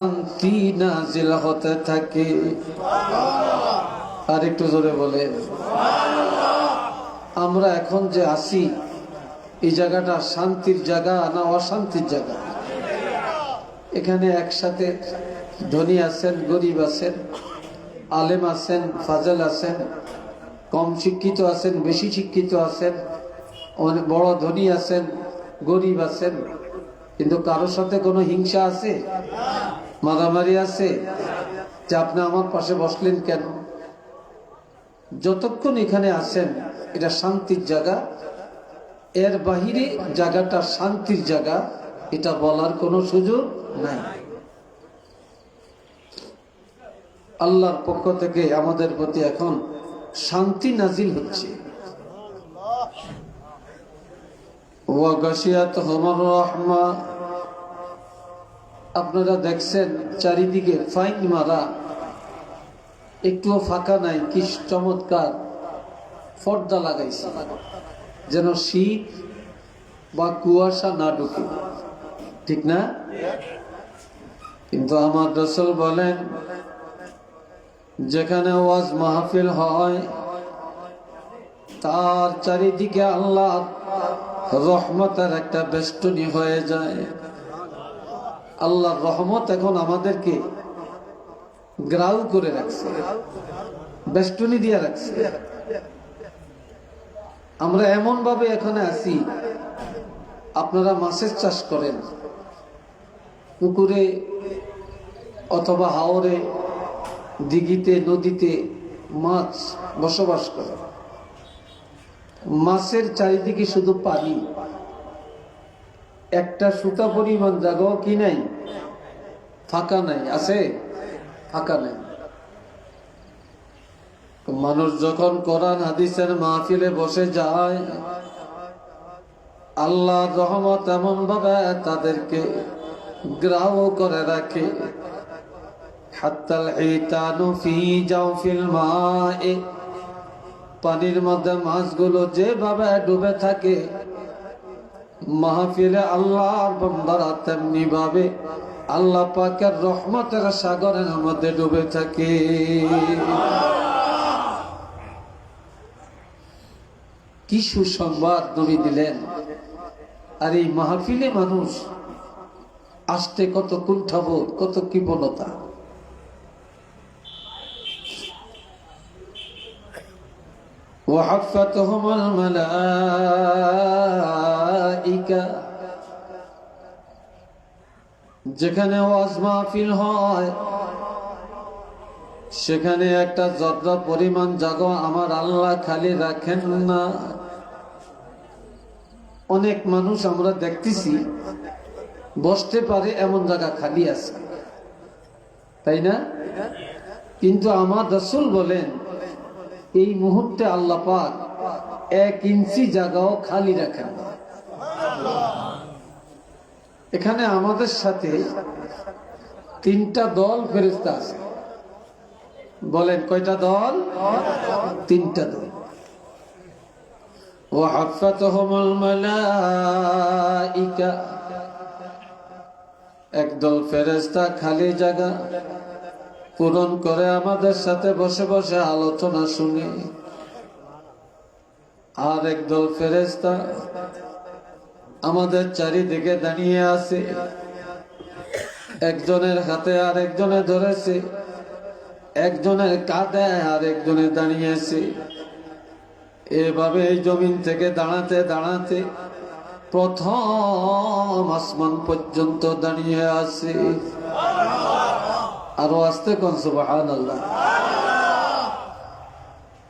শান্তি নাজিল হতে থাকে। আর একটু জোরে বলে, আমরা এখন যে আসি এই জায়গাটা শান্তির জায়গা না অশান্তির জায়গা? এখানে একসাথে ধনী আছেন, গরিব আছেন, আলেম আছেন, ফাজল আছেন, কম শিক্ষিত আছেন, বেশি শিক্ষিত আছেন, অনেক বড় ধনী আছেন, গরিব আছেন, কিন্তু কারোর সাথে কোনো হিংসা আছে? মারামারি আছে যে আপনি আমার পাশে বসলেন কেন? যতক্ষণ এখানে আছেন, এটা শান্তির জায়গা। এর বাহিরে জায়গাটা শান্তির জায়গা, এটা বলার কোনো সুযোগ নাই। আল্লাহর পক্ষ থেকে আমাদের প্রতি এখন শান্তি নাজিল হচ্ছে। ওয়াগাশিয়াত হমর রহমা। আপনারা দেখছেন চারিদিকে ফাইন মারা, একটুও ফাঁকা নাই, কি চমৎকার পর্দা লাগাইছে, যেন শীত বা কুয়াশা না ঢুকে। ঠিক না? কিন্তু আমার রসুল বলেন, যেখানে ওয়াজ মাহফিল হয়, তার চারিদিকে আল্লাহ রহমতের একটা বেষ্টনী হয়ে যায়। আল্লাহর রহমত এখন আমাদেরকে গ্রাউ করে রাখছে, বেষ্টনী দিয়ে রাখছে। আমরা এমন ভাবে এখানে আছি, আপনারা মাছের চাষ করেন, পুকুরে অথবা হাওরে, দিঘিতে, নদীতে মাছ বসবাস করে মাছের চারিদিকে শুধু পানি। একটা সুতা পরিমাণ জায়গাও কি নাই? ফাঁকা নাই, আছে? ফাঁকা নাই। মানুষ যখন কোরআন, হাদিসের মাহফিলে বসে যায় আল্লাহ রহমত এমন ভাবে তাদেরকে গ্রাহ করে রাখে। পানির মধ্যে মাছগুলো যেভাবে ডুবে থাকে মাহফিলে আল্লাহর বন্দারা তেমনি ভাবে আল্লাহ পাকের রহমতের সাগরের মধ্যে ডুবে থাকে কি সুসংবাদ নবী দিলেন আর এই মাহফিলে মানুষ আসতে কত কুণ্ঠাবোধ কত কৃপণতা وحفتهم الملائكة যেখানে ওয়াজ মাহফিল হয়, সেখানে একটা যত্র পরিমাণ জাগো আমার আল্লাহ খালি রাখেন না। অনেক মানুষ আমরা দেখতেছি, বসতে পারে এমন জায়গা খালি আছে। তাই না? কিন্তু আমার রসুল বলেন, এই মুহূর্তে আল্লাহ পাক এক ইঞ্চি জায়গাও খালি রাখেন না। এখানে আমাদের সাথে তিনটা দল ফেরিস্তা আছে। বলেন, কয়টা দল? তিনটা দল। ও মালাইকা। একদল ফেরেস্তা খালি জায়গা পূরণ করে আমাদের সাথে বসে বসে আলোচনা শুনে। আর একদল ফেরেস্তা আমাদের চারিদিকে দাঁড়িয়ে আছে। একজনের হাতে আর একজনে ধরেছে। একজনের কাঁধে আর একজনে দাঁড়িয়েছে। এভাবে এই জমিন থেকে দাঁড়াতে দাঁড়াতে প্রথম আসমান পর্যন্ত দাঁড়িয়ে আছে। আরও আসতে কোন সুবাহান আল্লাহ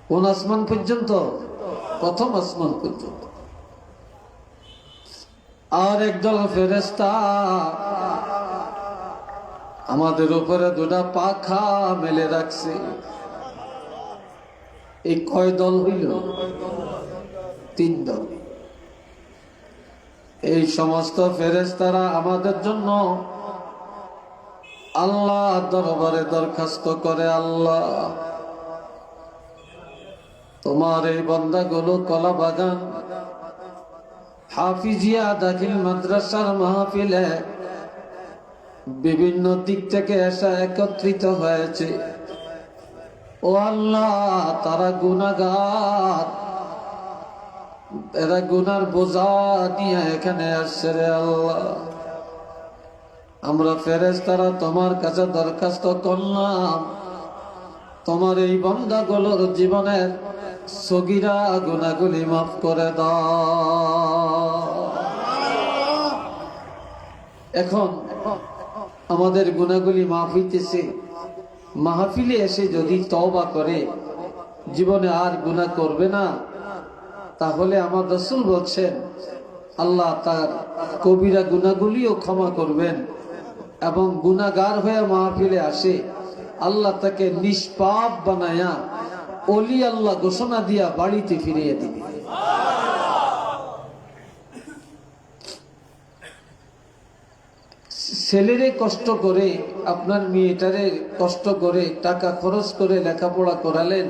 কোন আসমান পর্যন্ত? প্রথম আসমান পর্যন্ত। আর একদল ফেরেস্তা আমাদের উপরে দুটা পাখা মেলে রাখছে। এই কয় দল হইল? তিন দল। এই সমস্ত ফেরেস্তারা আমাদের জন্য আল্লাহ দরবারে দরখাস্ত করে, আল্লাহ, তোমার এই বন্দাগুলো কলা বাগান হাফিজিয়া দাখিল মাদ্রাসার মাহফিলে বিভিন্ন দিক থেকে এসা একত্রিত হয়েছে। ও আল্লাহ, তারা গুনাগার এরা গুনার বোঝা নিয়ে এখানে আসছে রে আল্লাহ। আমরা ফেরেস তারা তোমার কাছে দরখাস্ত করলাম। তোমার এই বন্ধাগুলোর জীবনের সগিরা গুনাগুলি মাফ করে দাও। এখন আমাদের গুণাগুলি মাফ হইতেছে। মাহফিলে এসে যদি তবা করে, জীবনে আর গুনাহ করবে না, তাহলে আমার রসুল বলছেন, আল্লাহ তার কবিরা গুণাগুলিও ক্ষমা করবেন এবং গুনাগার হয়ে মাহফিলে আসে। আল্লাহ তাকে নিষ্পাপ বানায়া অলি আল্লাহ ঘোষণা দিয়া বাড়িতে ফিরিয়ে দিবে। ছেলেরে কষ্ট করে, আপনার মেয়েটারে কষ্ট করে, টাকা খরচ করে লেখাপড়া করালেন,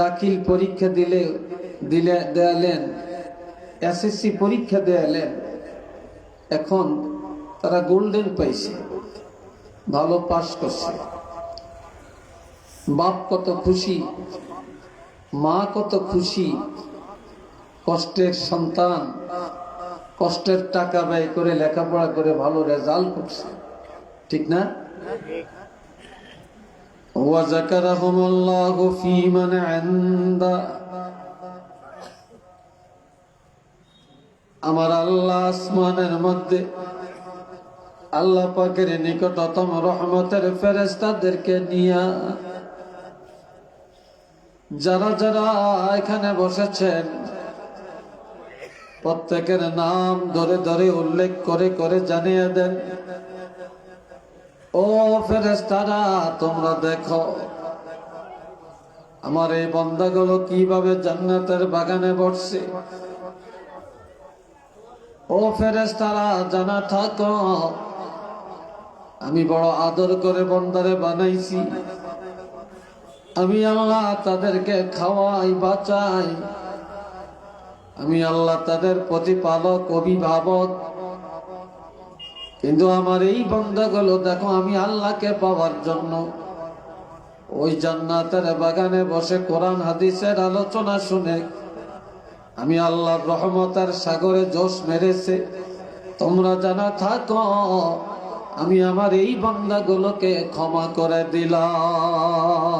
দাখিল পরীক্ষা দিলে দিলে, দেয়ালেন, এসএসসি পরীক্ষা দেয়ালেন, এখন তারা গোল্ডেন পাইছে, ভালো পাশ করছে। বাপ কত খুশি, মা কত খুশি, কষ্টের সন্তান কষ্টের টাকা ব্যয় করে লেখাপড়া করে ভালো রেজাল্ট করছে। ঠিক না? আমার আল্লাহ আসমানের মধ্যে আল্লাহ পাকের নিকটতম রহমতের ফেরেস্তাদেরকে নিয়া যারা যারা এখানে বসেছেন প্রত্যেকের নাম ধরে ধরে উল্লেখ করে করে জানিয়ে দেন। ও ফেরেস্তারা তোমরা দেখো, আমার এই বন্দাগুলো কীভাবে জান্নাতের বাগানে বসছে। ও ফেরেস্তারা জানা থাকো, আমি বড় আদর করে বন্দারে বানাইছি। আমি আল্লাহ তাদেরকে খাওয়াই, বাঁচাই আমি আল্লাহ তাদের প্রতিপালক, অভিভাবক। কিন্তু আমার এই বন্ধাগুলো দেখো, আমি আল্লাহকে পাওয়ার জন্য। ওই জান্নাতের বাগানে বসে কোরআন, হাদিসের আলোচনা শুনে আমি আল্লাহর রহমতার সাগরে জোশ মেরেছে। তোমরা জানা থাকো, আমি আমার এই বন্ধাগুলোকে ক্ষমা করে দিলাম।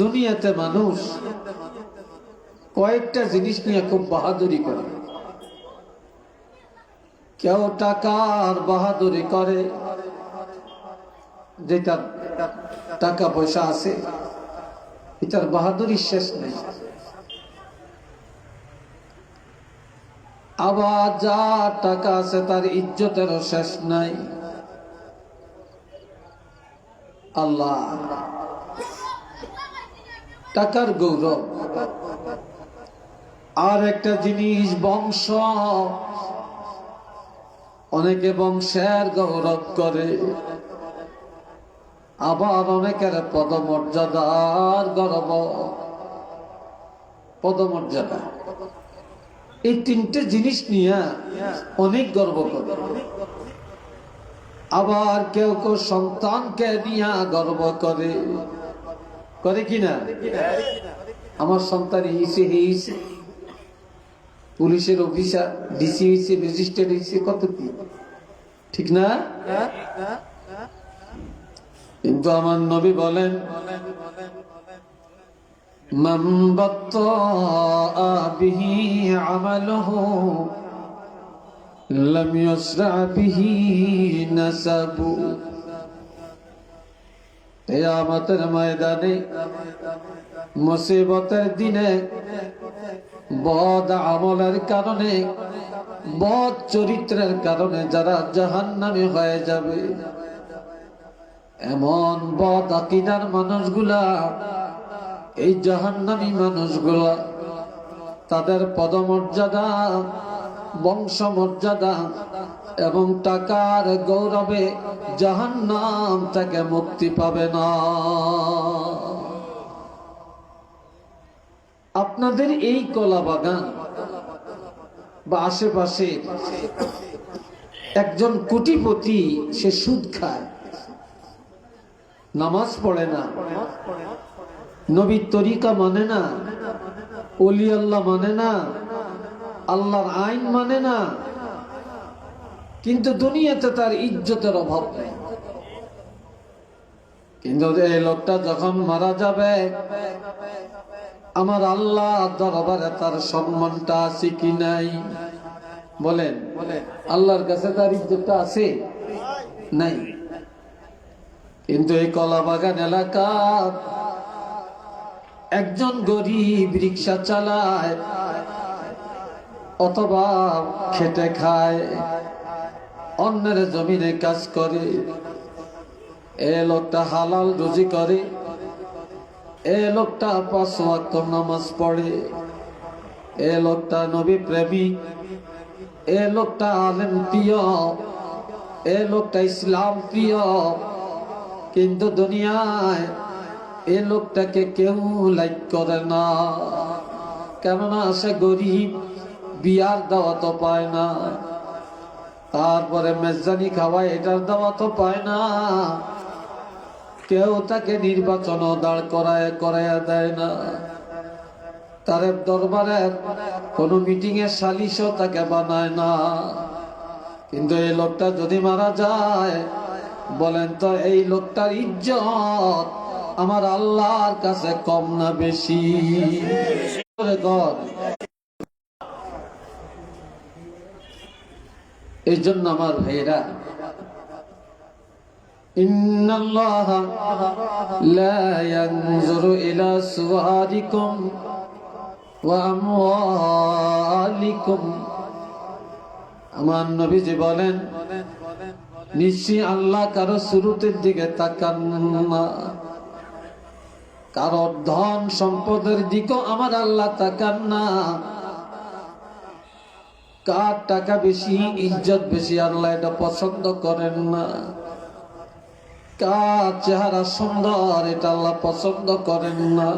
দুনিয়াতে মানুষ কয়েকটা জিনিস নিয়ে খুব বাহাদুরি করে। কেউ টাকার বাহাদুরি করে, যেটা টাকা পয়সা আছে, এটার বাহাদুরি শেষ নেই। আবার যা টাকা আছে তার ইজ্জতেরও শেষ নাই। আল্লাহ টাকার গৌরব। আর একটা জিনিস, বংশ। অনেকে বংশের গৌরব করে, আবার অনেকের পদমর্যাদার গর্ব। পদমর্যাদা। এই তিনটে জিনিস নিয়ে অনেক গর্ব করে। আবার কেউ কেউ সন্তানকে নিয়ে গর্ব করে। করে কিনা আমার সন্তান হিসে হয়েছে পুলিশের অফিসার, ডিসি হয়েছে ম্যাজিস্ট্রেট হয়েছে কত কি? ঠিক না? কিন্তু আমার নবী বলেন من কেয়ামতের ময়দানে মুসিবতের দিনে বদ আমলের কারণে, বদ চরিত্রের কারণে যারা জাহান্নামী হয়ে যাবে। এমন বদ আকিদার মানুষগুলা, এই জাহান্নামী মানুষগুলা, তাদের পদমর্যাদা, বংশমর্যাদা এবং টাকার গৌরবে জাহান নাম থেকে মুক্তি পাবে না। আপনাদের এই কলা বাগান বা আশেপাশে একজন কোটিপতি, সে সুদ খায়, নামাজ পড়ে না নবীর তরিকা মানে না অলি আল্লাহ মানে না, আল্লাহর আইন মানে না কিন্তু দুনিয়াতে তার ইজ্জতের অভাব নেই। কিন্তু এই লোকটা যখন মারা যাবে, আমার আল্লাহ দরবারে তার সম্মানটা আছে কি নাই? বলেন, আল্লাহর কাছে তার ইজ্জতটা আছে? নাই। কিন্তু এই কলা বাগান এলাকার একজন গরিব রিক্সা চালায়, অথবা খেটে খায় অন্যের জমিনে কাজ করে। এ লোকটা হালাল রুজি করে। এ লোকটা পাঁচ ওয়াক্ত নামাজ পড়ে। এ লোকটা নবী প্রেমী। এ লোকটা আলেম প্রিয়। এ লোকটা ইসলাম প্রিয়। কিন্তু দুনিয়ায় এ লোকটাকে কেউ লাইক করে না। কেননা সে গরিব, বিয়ার দাওয়া তো পায় না। তারপরে মেজানি খাওয়ায়, এটার দাওয়া তো পায় না। কেউ তাকে নির্বাচন দাঁড় করায় করাইয়া দেয় না। তার দরবারের কোনো মিটিং এর সালিশও তাকে বানায় না। কিন্তু এই লোকটা যদি মারা যায়, বলেন তো এই লোকটার ইজ্জত আমার আল্লাহর কাছে কম না বেশি? এই জন্য আমার ভাইরা إن الله لا ينظر إلى صوركم وأموالكم আমার নবীজি বলেন নিশ্চয়ই আল্লাহ কারো শুরুতের দিকে তাকান না কারো ধন সম্পদের দিকেও আমার আল্লাহ তাকান না কার টাকা বেশি ইজ্জত বেশি আল্লাহ এটা পছন্দ করেন না কার চেহারা সুন্দর এটা আল্লাহ পছন্দ করেন না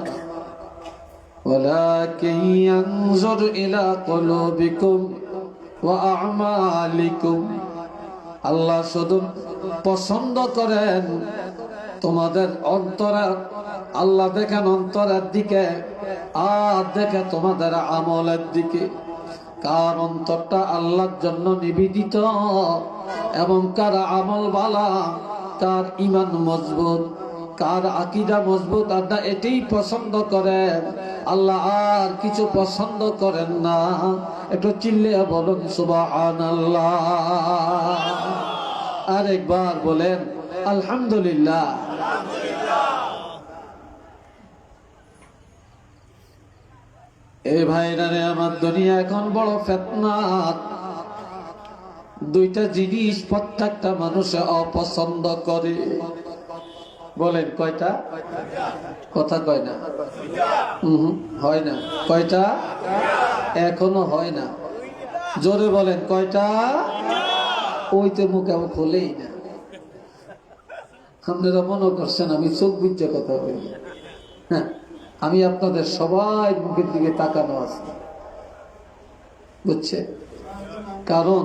ولكن ينظر إلى قلوبكم وأعمالكم আল্লাহ শুধু পছন্দ করেন তোমাদের অন্তরা আল্লাহ দেখেন অন্তরের দিকে আর দেখে তোমাদের আমলের দিকে কার অন্তরটা আল্লাহর জন্য নিবেদিত এবং কার আমল বালা, কার ইমান মজবুত, কার আকিদা মজবুত, আড্ডা এটাই পছন্দ করেন। আল্লাহ আর কিছু পছন্দ করেন না। একটু চিল্লে বলুন সুবাহান আরেকবার বলেন, আলহামদুলিল্লাহ। এই ভাইরা রে, আমার দুনিয়া এখন বড় ফেতনাত দুইটা জিনিস প্রত্যেকটা মানুষে অপছন্দ করে। বলেন, কয়টা? কথা কয় না। হয় না। কয়টা? এখনও হয় না। জোরে বলেন, কয়টা? ওই তো মুখ এমন খোলেই না। আপনারা মনে করছেন আমি চোখ বুঝতে কথা বলি। হ্যাঁ। আমি আপনাদের সবাই মুখের দিকে তাকানো আছি। বুঝছে? কারণ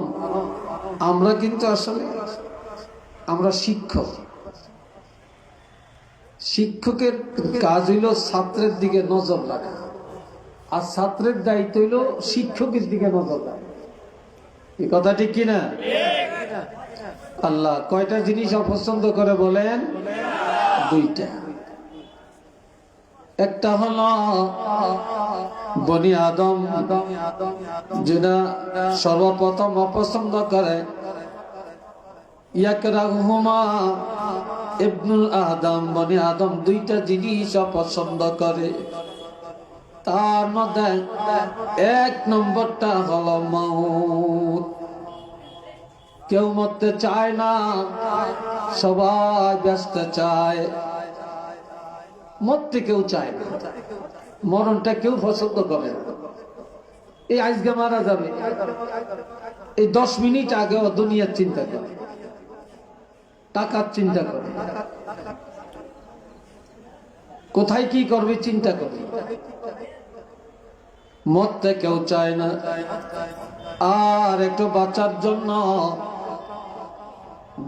আমরা কিন্তু আসলে আমরা শিক্ষক। শিক্ষকের কাজ হইল ছাত্রের দিকে নজর রাখা। আর ছাত্রের দায়িত্ব হইল শিক্ষকের দিকে নজর রাখা। এই কথা ঠিক কিনা? আল্লাহ কয়টা জিনিস অপছন্দ করে বলেন? দুইটা। একটা হলো বনি আদম যেটা সর্বপ্রথম অপছন্দ করে। ইয়াকরাহুমা ইবনুল আদম, বনি আদম দুইটা জিনিস অপছন্দ করে। তার মধ্যে এক নম্বরটা হলো মৌত কেউ মরতে চায় না, সবাই ব্যস্ত চায়। মরতে কেউ চায় না। মরণটা কেউ পছন্দ করে এই আজকে মারা যাবে। এই দশ মিনিট আগেও দুনিয়ার চিন্তা করে। টাকার চিন্তা করে। কোথায় কি করবে চিন্তা করে। মরতে কেউ চায় না। আর একটু বাঁচার জন্য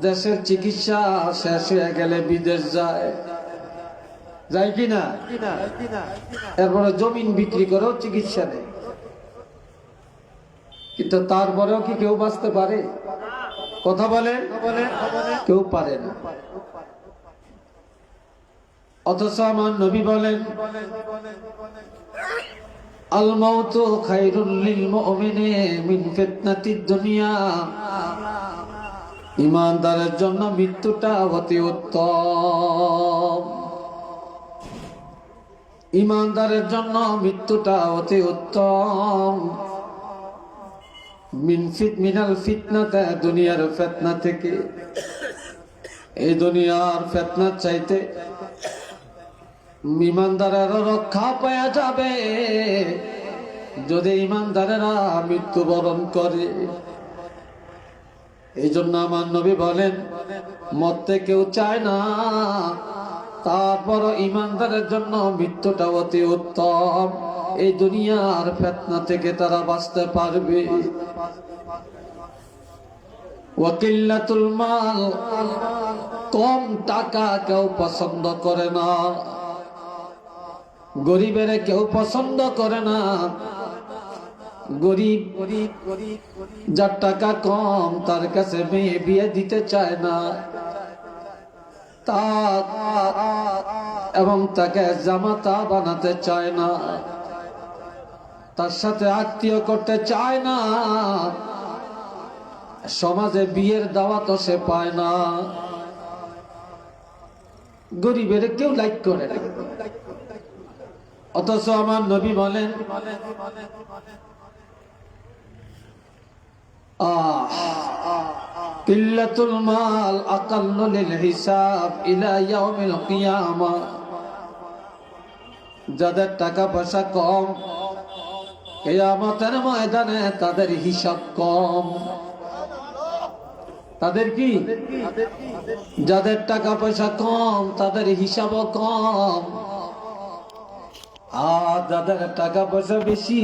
দেশের চিকিৎসা শেষ হয়ে গেলে বিদেশ যায়। যায় কি না? এরপরে জমিন বিক্রি করেও চিকিৎসা নেই। কিন্তু তারপরেও কি কেউ বাঁচতে পারে? কথা বলে? কেউ পারে না। অথচ আমার নবী বলেন আল মাউতু খায়রুল লিল মুমিনি মিন ফিতনাতিদ দুনিয়া। ইমানদারের জন্য মৃত্যুটা অতি উত্তম। ইমানদারের জন্য মৃত্যুটা অতি উত্তম। মিন মিনাল ফিতনাতে, দুনিয়ার ফেতনা থেকে। এই দুনিয়ার ফেতনা চাইতে ইমানদারের রক্ষা পাওয়া যাবে। যদি ইমানদারেরা মৃত্যুবরণ করে। এই জন্য আমার নবী বলেন, মরতে কেউ চায় না। তারপর ইমানদারের জন্য মৃত্যুটা অতি উত্তম। এই দুনিয়ার ফেতনা থেকে তারা বাঁচতে পারবে। ওয়াকিল্লাতুল মাল, কম টাকা কেউ পছন্দ করে না। গরিবের কেউ পছন্দ করে না। গরিব গরিব গরিব, যার টাকা কম, তার কাছে মেয়ে বিয়ে দিতে চায় না। তা এবং তাকে জামাতা বানাতে চায় না। তার সাথে আত্মীয় করতে চায় না। সমাজে বিয়ের দাওয়াত সে পায় না। গরিবের কেউ লাইক করে না। অথচ আমার নবী বলেন কিল্লাতুল মাল হিসাব ইলা ইয়াউমিল কিয়ামা। যাদের টাকা পয়সা কম, কিয়ামতের ময়দানে তাদের হিসাব কম। তাদের কি? যাদের টাকা পয়সা কম, তাদের হিসাবও কম। আর যাদের টাকা পয়সা বেশি